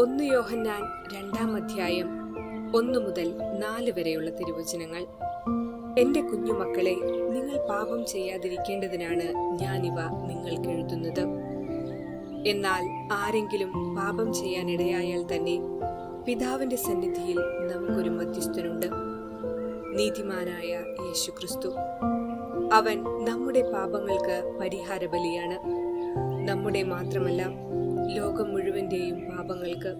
ഒന്ന് യോഹന്നാൻ രണ്ടാം അധ്യായം ഒന്നു മുതൽ നാല് വരെയുള്ള തിരുവചനങ്ങൾ. എന്റെ കുഞ്ഞുമക്കളെ നിങ്ങൾ പാപം ചെയ്യാതിരിക്കേണ്ടതിനാണ് ഞാനിവ നിങ്ങൾക്ക് എഴുതുന്നത്. എന്നാൽ ആരെങ്കിലും പാപം ചെയ്യാനിടയായാൽ തന്നെ പിതാവിന്റെ സന്നിധിയിൽ നമുക്കൊരു മധ്യസ്ഥനുണ്ട് നീതിമാനായ യേശുക്രിസ്തു. അവൻ നമ്മുടെ പാപങ്ങൾക്ക് പരിഹാര ബലിയാണ് നമ്മുടെ മാത്രമല്ല ലോകം മുഴുവന്റെയും പാപങ്ങൾക്ക്.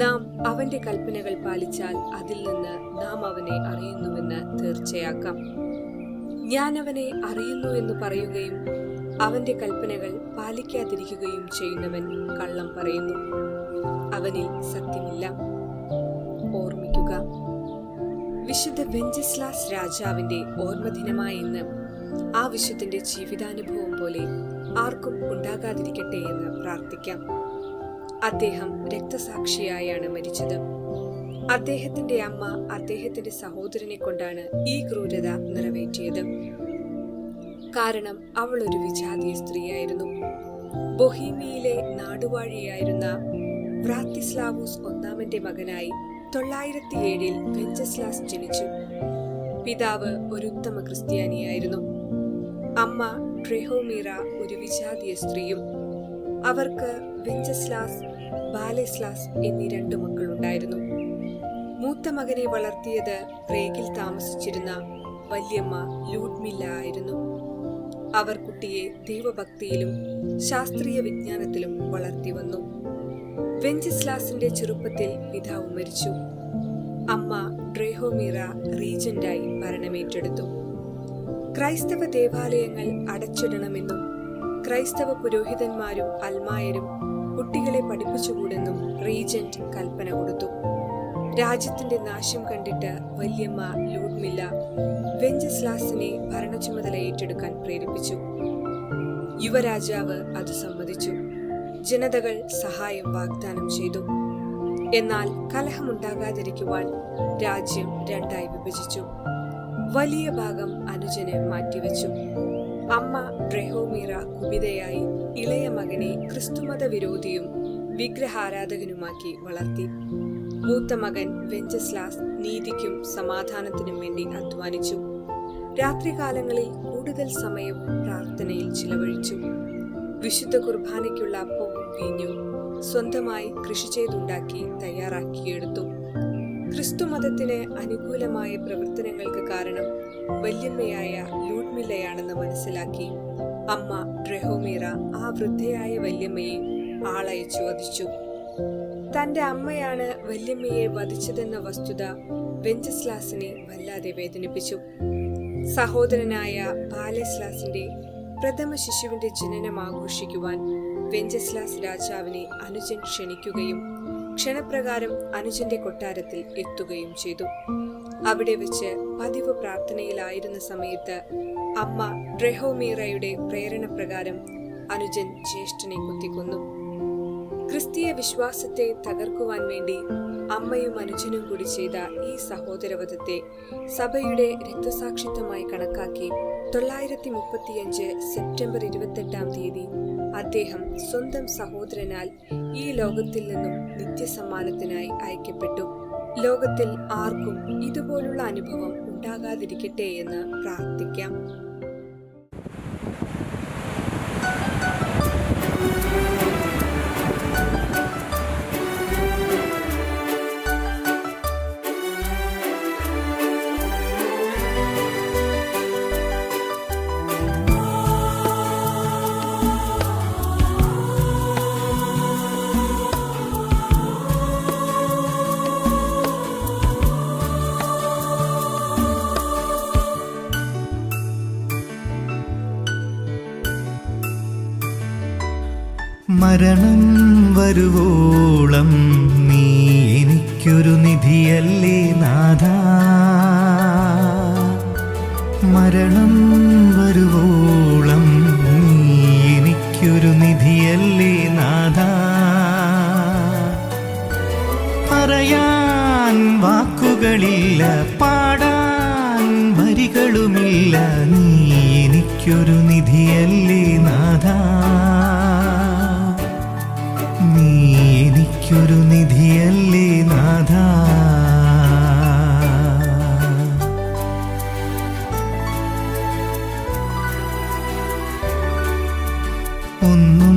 നാം അവന്റെ കൽപ്പനകൾ പാലിച്ചാൽ അതിൽ നിന്ന് നാം അവനെ അറിയുന്നുവെന്ന് തീർച്ചയാക്കാം. ഞാൻ അവനെ അറിയുന്നു എന്ന് പറയുകയും അവന്റെ കൽപ്പനകൾ പാലിക്കാതിരിക്കുകയും ചെയ്യുന്നവൻ കള്ളം പറയുന്നു. അവനിൽ സത്യമില്ല. ഓർമ്മിക്കുക. വിശുദ്ധ വെഞ്ചസ്ലാസ് രാജാവിന്റെ ഓർമ്മദിനമായ ഇന്ന് ആ വിശുദ്ധന്റെ ജീവിതാനുഭവം പോലെ ആർക്കും ഉണ്ടാകാതിരിക്കട്ടെ എന്ന് പ്രാർത്ഥിക്കാം. അദ്ദേഹം രക്തസാക്ഷിയായാണ് മരിച്ചത്. അദ്ദേഹത്തിന്റെ അമ്മ അദ്ദേഹത്തിന്റെ സഹോദരനെ കൊണ്ടാണ് ഈ ക്രൂരത നിറവേറ്റിയത്. കാരണം അവൾ ഒരു വിജാതീയ സ്ത്രീയായിരുന്നു. ബൊഹീമിയയിലെ നാടുവാഴിയായിരുന്ന വ്രാത്തിസ്ലാവൂസ് ഒന്നാമന്റെ മകനായി തൊള്ളായിരത്തി ഏഴിൽ വെഞ്ചസ്ലാസ് ജനിച്ചു. പിതാവ് ഒരു ഉത്തമ ക്രിസ്ത്യാനിയായിരുന്നു. അമ്മ ട്രെഹോമീറ ഒരു വിജാതീയ സ്ത്രീയും അവർക്ക് വിഞ്ചസ്ലാസ് ബാലെസ്ലാസ് എന്നീ രണ്ടു മക്കളുണ്ടായിരുന്നു. മൂത്ത മകനെ വളർത്തിയത് പ്രേഗിൽ താമസിച്ചിരുന്ന വല്യമ്മ ലൂഡ്മില്ല ആയിരുന്നു. അവർ കുട്ടിയെ ദൈവഭക്തിയിലും ശാസ്ത്രീയ വിജ്ഞാനത്തിലും വളർത്തി വന്നു. വെഞ്ചസ്ലാസിന്റെ ചെറുപ്പത്തിൽ പിതാവ് മരിച്ചു. അമ്മ ഡ്രേഹോമീറ റീജന്റായി ഭരണമേറ്റെടുത്തു ക്രൈസ്തവ ദേവാലയങ്ങൾ അടച്ചിടണമെന്നും ക്രൈസ്തവ പുരോഹിതന്മാരും അൽമായരും കുട്ടികളെ പഠിപ്പിച്ചുകൂടെന്നും റീജന്റ് കൽപ്പന കൊടുത്തു. രാജ്യത്തിന്റെ നാശം കണ്ടിട്ട് വല്യമ്മ ലൂഡ്മില്ല വെഞ്ചസ്ലാസിനെ ഭരണചുമതല ഏറ്റെടുക്കാൻ പ്രേരിപ്പിച്ചു. യുവരാജാവ് അത് സമ്മതിച്ചു. ജനതകൾ സഹായം വാഗ്ദാനം ചെയ്തു. എന്നാൽ കലഹമുണ്ടാകാതിരിക്കുവാൻ രാജ്യം രണ്ടായി വിഭജിച്ചു. വലിയ ഭാഗം അനുജന് മാറ്റിവെച്ചു. അമ്മ ഡ്രെഹോമീറ കുപിതയായി ഇളയ മകനെ ക്രിസ്തുമത വിരോധിയും വിഗ്രഹാരാധകനുമാക്കി വളർത്തി. മൂത്ത മകൻ വെഞ്ചസ്ലാസ് നീതിക്കും സമാധാനത്തിനും വേണ്ടി അധ്വാനിച്ചു. രാത്രികാലങ്ങളിൽ കൂടുതൽ സമയവും പ്രാർത്ഥനയിൽ ചിലവഴിച്ചു. വിശുദ്ധ കുർബാനയ്ക്കുള്ള അപ്പവും വീഞ്ഞും സ്വന്തമായി കൃഷി ചെയ്തുണ്ടാക്കി തയ്യാറാക്കിയെടുത്തു. ക്രിസ്തുമതത്തിന് അനുകൂലമായ പ്രവർത്തനങ്ങൾക്ക് കാരണം വല്യമ്മയായ ലൂഡ്മില്ലയാണെന്ന് മനസ്സിലാക്കി അമ്മ ഡ്രെഹോമീറ ആ വൃദ്ധയായ വല്യമ്മയെ ആളയച്ചു വധിച്ചു. തന്റെ അമ്മയാണ് വല്യമ്മയെ വധിച്ചതെന്ന വസ്തുത വെഞ്ചസ്ലാസിനെ വല്ലാതെ വേദനിപ്പിച്ചു. സഹോദരനായ ബാലസ്ലാസിന്റെ പ്രഥമ ശിശുവിന്റെ ജനനം ആഘോഷിക്കുവാൻ വെഞ്ചസ്ലാസ് രാജാവിനെ അനുജൻ ക്ഷണിക്കുകയും ക്ഷണപ്രകാരം അനുജന്റെ കൊട്ടാരത്തിൽ എത്തുകയും ചെയ്തു. അവിടെ വെച്ച് പതിവ് പ്രാർത്ഥനയിലായിരുന്ന സമയത്ത് അമ്മ ഡ്രെഹോമീറയുടെ പ്രേരണപ്രകാരം അനുജൻ ജ്യേഷ്ഠനെ കുത്തിക്കൊന്നു. ക്രിസ്തീയ വിശ്വാസത്തെ തകർക്കുവാൻ വേണ്ടി അമ്മയും അനുജനും കൂടി ചെയ്ത ഈ സഹോദരവധത്തെ സഭയുടെ രക്തസാക്ഷിത്വമായി കണക്കാക്കി തൊള്ളായിരത്തി മുപ്പത്തിയഞ്ച് സെപ്റ്റംബർ ഇരുപത്തെട്ടാം തീയതി അദ്ദേഹം സ്വന്തം സഹോദരനാൽ ഈ ലോകത്തിൽ നിന്നും നിത്യസമ്മാനത്തിനായി അയക്കപ്പെട്ടു. ലോകത്തിൽ ആർക്കും ഇതുപോലുള്ള അനുഭവം ഉണ്ടാകാതിരിക്കട്ടെ എന്ന് പ്രാർത്ഥിക്കാം. മരണം വരുവോളം നീ എനിക്കൊരു നിധിയല്ലേ നാഥ? മരണം വരുവോളം നീ എനിക്കൊരു നിധിയല്ലേ നാഥ? പറയാൻ വാക്കുകളില്ല പാടാൻ വരികളുമില്ല നീ എനിക്കൊരു നിധിയല്ലേ നാഥ? ഒന്നും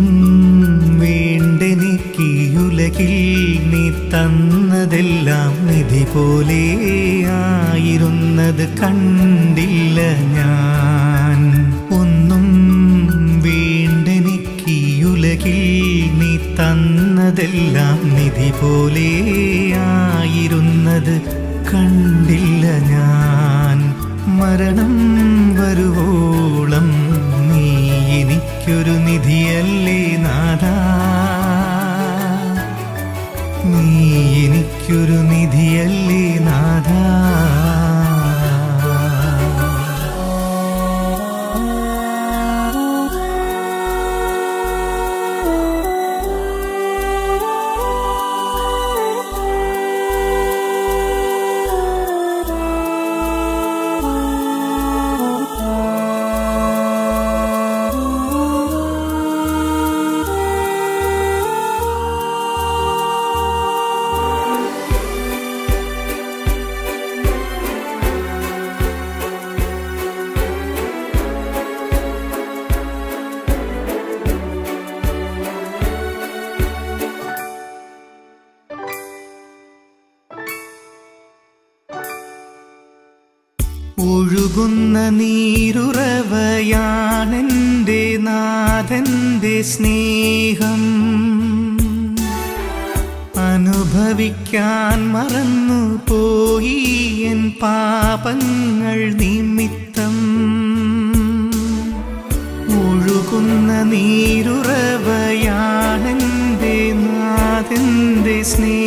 വേണ്ടെനിക്കുലകിൽ നീ തന്നതെല്ലാം നിധി പോലെ ആയിരുന്നത് കണ്ടില്ല ഞാൻ. ഒന്നും വേണ്ടെനിക്കുലകിൽ നീ തന്നതെല്ലാം നിധി പോലെ ആയിരുന്നത് കണ്ടില്ല ഞാൻ. മരണം വരുവോളം നീ എനിക്കൊരു നിധിയല്ലേ നാഥ? നീ എനിക്കൊരു ഒഴുകുന്ന നീരുറവയാണെന്റെ നാഥന്റെ സ്നേഹം. അനുഭവിക്കാൻ മറന്നു പോയി എൻ പാപങ്ങൾ നിമിത്തം. ഒഴുകുന്ന നീരുറവയാണെന്റെ നാഥന്റെ സ്നേഹം.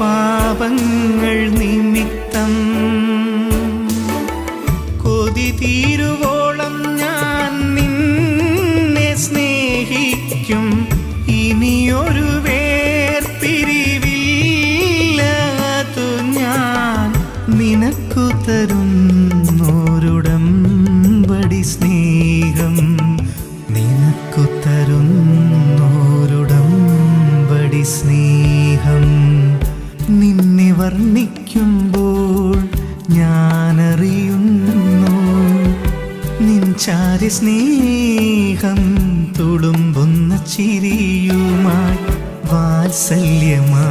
പാപങ്ങൾ നിമിത്തം. കൊതി തീരുവോളം ഞാൻ നിന്നെ സ്നേഹിക്കും. ഇനിയൊരു വേർപിരിവില്ലാതു ഞാൻ നിനക്കു തരുന്നോരുടമ്പടി നിൻചാരി സ്നേഹം തുളുമ്പുന്ന ചിരിയുമായി വാത്സല്യമായി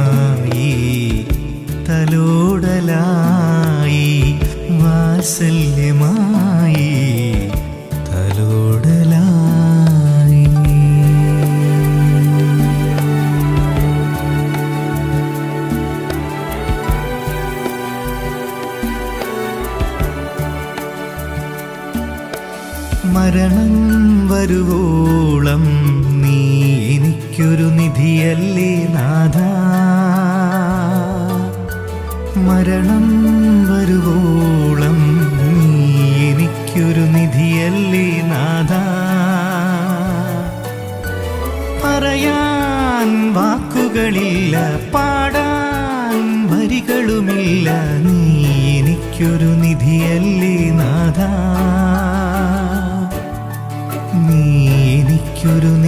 വരുവോളം നീ എനിക്കൊരു നിധിയല്ലേ നാഥ. മരണം വരുവോളം നീ എനിക്കൊരു നിധിയല്ലേ നാഥ. പറയാൻ വാക്കുകളില്ല പാടാൻ വരികളുമില്ല നീ എനിക്കൊരു നിധിയല്ലേ നാഥ. 주르네